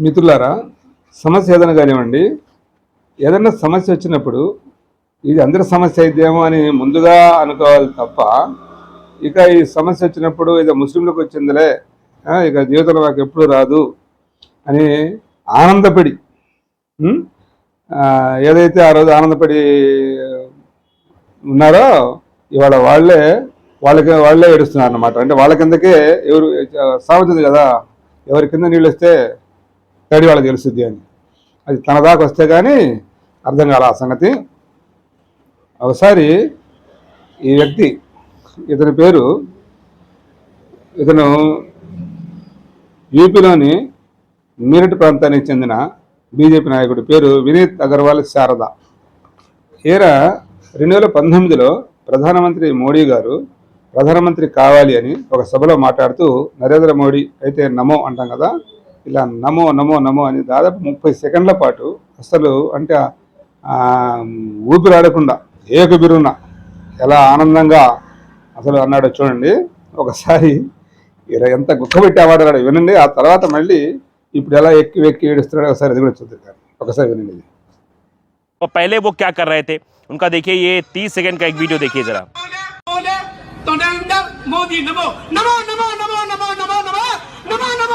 మిత్రులారా సమస్య ఏదైనా కానివ్వండి ఏదైనా సమస్య వచ్చినప్పుడు ఇది అందరి సమస్య అయిద్దేమో అని ముందుగా అనుకోవాలి తప్ప ఇక ఈ సమస్య వచ్చినప్పుడు ఇది ముస్లింలకు వచ్చిందిలే ఇక జీవితంలో నాకు ఎప్పుడు రాదు అని ఆనందపడి ఏదైతే ఆ రోజు ఆనందపడి ఉన్నారో ఇవాళ వాళ్ళే వాళ్ళకి వాళ్ళే ఏడుస్తున్నారు అనమాట అంటే వాళ్ళ కిందకే ఎవరు సాగుతుంది కదా ఎవరి కింద నీళ్ళు వస్తే తడి వాళ్ళకి తెలుస్తుంది అని. అది తన దాకా వస్తే కానీ అర్థం కాల ఆ సంగతి. ఒకసారి ఈ వ్యక్తి ఇతని పేరు ఇతను యూపీలోని మీరట్ ప్రాంతానికి చెందిన బీజేపీ నాయకుడి పేరు వినీత్ అగర్వాల్ శారద. ఈయన రెండు వేల పంతొమ్మిదిలో ప్రధానమంత్రి మోడీ గారు ప్రధానమంత్రి కావాలి అని ఒక సభలో మాట్లాడుతూ నరేంద్ర మోడీ అయితే నమో అంటాం కదా ఇలా నమో నమో నమో అని దాదాపు ముప్పై సెకండ్ల పాటు అసలు అంటే ఆ, ఊపిరాడకుండా ఏకబిరున ఎలా ఆనందంగా అసలు అన్నాడో చూడండి ఒకసారి ఇలా ఎంత గుక్కబెట్టి అవార్డు వినండి ఆ తర్వాత మళ్ళీ ఇప్పుడు ఎలా ఎక్కి వెక్కి ఏడుస్తున్నాడో ఒకసారి అది కూడా చూద్దాం ఒకసారి వినండి ఇది. और पहले वो क्या कर रहे थे उनका देखिए ये तीस सेकंड का एक वीडियो देखिए जरा बोले तो नरेंद्र मोदी नमो नमो नमो नमो नमो नमो नमो नमो नमो नमो नमो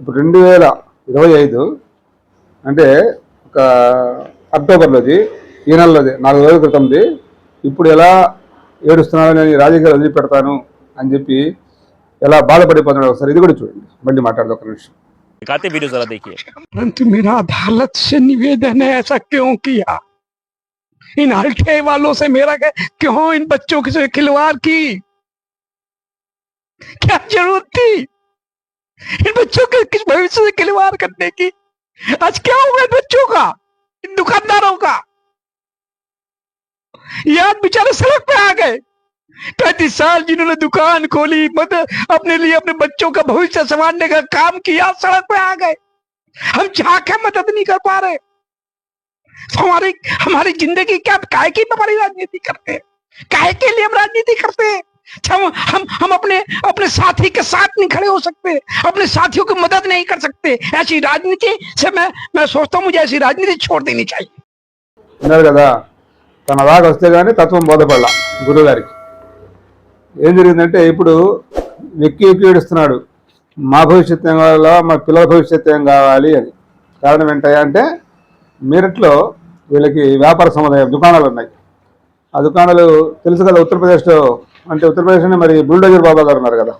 ఇప్పుడు రెండు వేల ఇరవై ఐదు అంటే ఒక అక్టోబర్లోది ఈ నెలలోది నాలుగు రోజుల క్రితంది ఇప్పుడు ఎలా ఏడుస్తున్నానో నేను రాజకీయాలు వదిలిపెడతాను అని చెప్పి ఎలా బాధపడిపోతున్నాడు ఒకసారి ఇది కూడా చూడండి మళ్ళీ మాట్లాడదు ఒక నిమిషం दिखाते वीडियो जरा देखिए परंतु मेरा अदालत से निवेदन है ऐसा क्यों किया इन हल्के वालों से मेरा क्या- क्यों इन बच्चों के से खिलवाड़ की क्या जरूरत थी इन बच्चों के किस भविष्य से खिलवाड़ करने की? आज क्या होगा इन बच्चों का? इन दुकानदारों का? ये आज बेचारे सड़क पे आ गए। पैंतीस साल जिन्होंने दुकान खोली, मत अपने लिए अपने बच्चों का भविष्य संवारने का काम किया, सड़क पे आ गए। हम झाके मदद नहीं कर पा रहे। हमारी हमारी ज़िंदगी क्या काय की हमारी राजनीति करते हैं? काय के लिए हम राजनीति करते हैं? अच्छा, हम हम हम अपने अपने साथी के साथ नहीं खड़े हो सकते अपने साथियों की मदद नहीं कर सकते ऐसी राजनीति से मैं मैं सोचता हूँ मुझे ऐसी राजनीति छोड़ देनी चाहिए ఉన్నారు కదా తన దాకా వస్తే కానీ తత్వం బోధపడలా గురువు గారికి ఏం జరిగిందంటే ఇప్పుడు వెక్కి వెక్కి ఏడుస్తున్నాడు మా భవిష్యత్తు ఏం కావాలా మా పిల్లల భవిష్యత్తు ఏం కావాలి అని కారణం ఏంటయ్యా అంటే మీరట్లో వీళ్ళకి వ్యాపార సముదాయం దుకాణాలు ఉన్నాయి ఆ దుకాణాలు తెలుసు కదా ఉత్తరప్రదేశ్లో అంటే ఉత్తరప్రదేశ్లోనే మరి బుల్డోజర్ బాబా గారు ఉన్నారు కదా.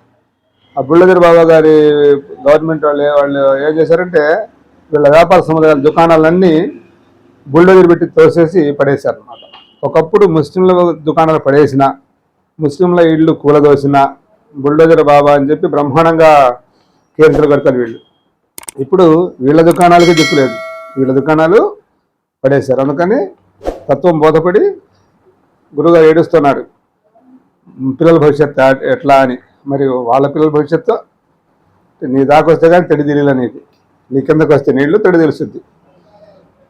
ఆ బుల్డోజర్ బాబా గారి గవర్నమెంట్ వాళ్ళు వాళ్ళు ఏం చేశారంటే వీళ్ళ వ్యాపార సముదాయాల దుకాణాలన్నీ బుల్డోజర్ పెట్టి తోసేసి పడేశారు అనమాట ఒకప్పుడు ముస్లింల దుకాణాలు పడేసిన ముస్లింల ఇళ్ళు కూలదోసిన బుల్డోజర్ బాబా అని చెప్పి బ్రహ్మాండంగా కేసులు కడతారు వీళ్ళు. ఇప్పుడు వీళ్ళ దుకాణాలకి దిక్కులేదు వీళ్ళ దుకాణాలు పడేశారు. అందుకని తత్వం బోధపడి గురుగారు ఏడుస్తున్నాడు పిల్లల భవిష్యత్తు ఎట్లా అని. మరి వాళ్ళ పిల్లల భవిష్యత్తు నీ దాకా వస్తే కానీ తెడి తెలియదు నీకు. నీ కిందకు వస్తే నీళ్ళు తెడి తెలుస్తుంది.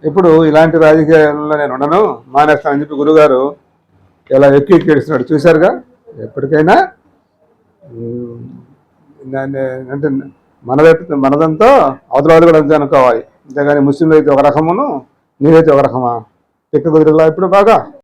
ఇప్పుడు ఇలాంటి రాజకీయాల్లో నేను ఉండను. మానేస్తానని చెప్పి గురుగారు ఇలా ఎక్కి ఎక్కిస్తున్నాడు చూశారుగా? ఎప్పటికైనా అంటే మన మనదంతా అవతల వాళ్ళు కూడా అంతే అనుకోవాలి. అంతేగాని ముస్లింలు అయితే ఒక రకమును నీదైతే ఒక రకమా? ఎక్క కుదిరేలా ఇప్పుడు బాగా.